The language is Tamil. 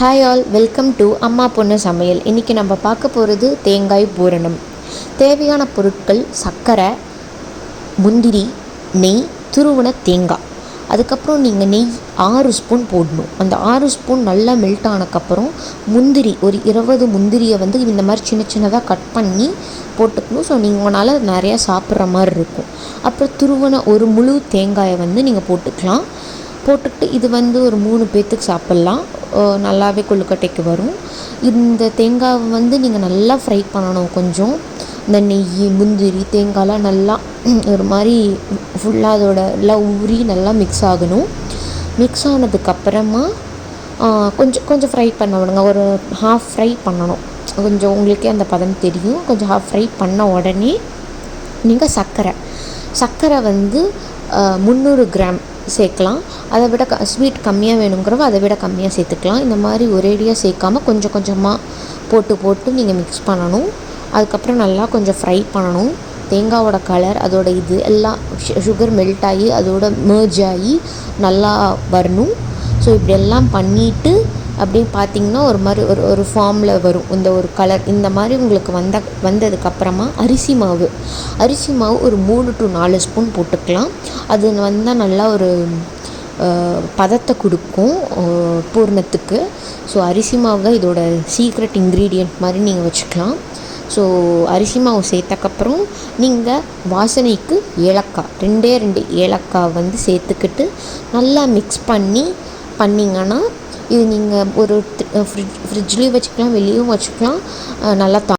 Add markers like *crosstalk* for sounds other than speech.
ஹாய் ஆல் வெல்கம் டு அம்மா பொண்ணு சமையல். இன்றைக்கி நம்ம பார்க்க போகிறது தேங்காய் பூரணம். தேவையான பொருட்கள் சர்க்கரை முந்திரி நெய் துருவன தேங்காய். அதுக்கப்புறம் நீங்கள் நெய் ஆறு ஸ்பூன் போடணும். அந்த ஆறு ஸ்பூன் நல்லா மெல்ட் ஆனதுக்கப்புறம் முந்திரி ஒரு இருபது முந்திரியை வந்து இந்த மாதிரி சின்ன சின்னதாக கட் பண்ணி போட்டுக்கணும். ஸோ நீங்கள் உங்களால் நிறையா சாப்பிட்ற மாதிரி இருக்கும். அப்புறம் துருவன ஒரு முழு தேங்காயை வந்து நீங்கள் போட்டுக்கலாம். போட்டுக்கிட்டு இது வந்து ஒரு மூணு பேர்த்துக்கு சாப்பிட்லாம். நல்லாவே கொழுக்கட்டைக்கு வரும். இந்த தேங்காவை வந்து நீங்கள் நல்லா ஃப்ரை பண்ணணும் கொஞ்சம். இந்த நெய் முந்திரி தேங்காய்லாம் நல்லா *clears throat* ஒரு மாதிரி ஃபுல்லாக அதோட எல்லாம் ஊறி நல்லா மிக்ஸ் ஆகணும். மிக்ஸ் ஆனதுக்கப்புறமா கொஞ்சம் கொஞ்சம் ஃப்ரை பண்ண விடுங்க. ஒரு ஹாஃப் ஃப்ரை பண்ணணும். கொஞ்சம் உங்களுக்கே அந்த பதம் தெரியும். கொஞ்சம் ஹாஃப் ஃப்ரை பண்ண உடனே நீங்கள் சர்க்கரை. சர்க்கரை வந்து முந்நூறு கிராம். சேர்க்கலாம். அதை விட க ஸ்வீட் கம்மியாக வேணுங்கிறவ அதை விட கம்மியாக சேர்த்துக்கலாம். இந்த மாதிரி ஒரேடியாக சேர்க்காம கொஞ்சம் கொஞ்சமாக போட்டு போட்டு நீங்கள் மிக்ஸ் பண்ணணும். அதுக்கப்புறம் நல்லா கொஞ்சம் ஃப்ரை பண்ணணும். தேங்காவோட கலர் அதோட இது எல்லாம் சுகர் மெல்ட் ஆகி அதோட மேர்ஜ் ஆகி நல்லா வரணும். ஸோ இப்படி எல்லாம் பண்ணிவிட்டு அப்படின்னு பார்த்தீங்கன்னா ஒரு மாதிரி ஒரு ஒரு ஃபார்மில் வரும். இந்த ஒரு கலர் இந்த மாதிரி உங்களுக்கு வந்த வந்ததுக்கப்புறமா அரிசி மாவு. அரிசி மாவு ஒரு மூணு டு நாலு ஸ்பூன் போட்டுக்கலாம். அது வந்தால் நல்லா ஒரு பதத்தை கொடுக்கும் பூர்ணத்துக்கு. ஸோ அரிசி மாவு தான் இதோட சீக்ரெட் இன்க்ரீடியண்ட் மாதிரி நீங்கள் வச்சுக்கலாம். ஸோ அரிசி மாவு சேர்த்தக்கப்புறம் நீங்கள் வாசனைக்கு ஏலக்காய் ரெண்டே ரெண்டு ஏலக்காய் வந்து சேர்த்துக்கிட்டு நல்லா மிக்ஸ் பண்ணி பண்ணிங்கன்னா இது நீங்கள் ஒரு ஃப்ரிட்ஜ் ஃப்ரிட்ஜ்லேயும் வச்சுக்கலாம் வெளியும் வச்சுக்கலாம் நல்லா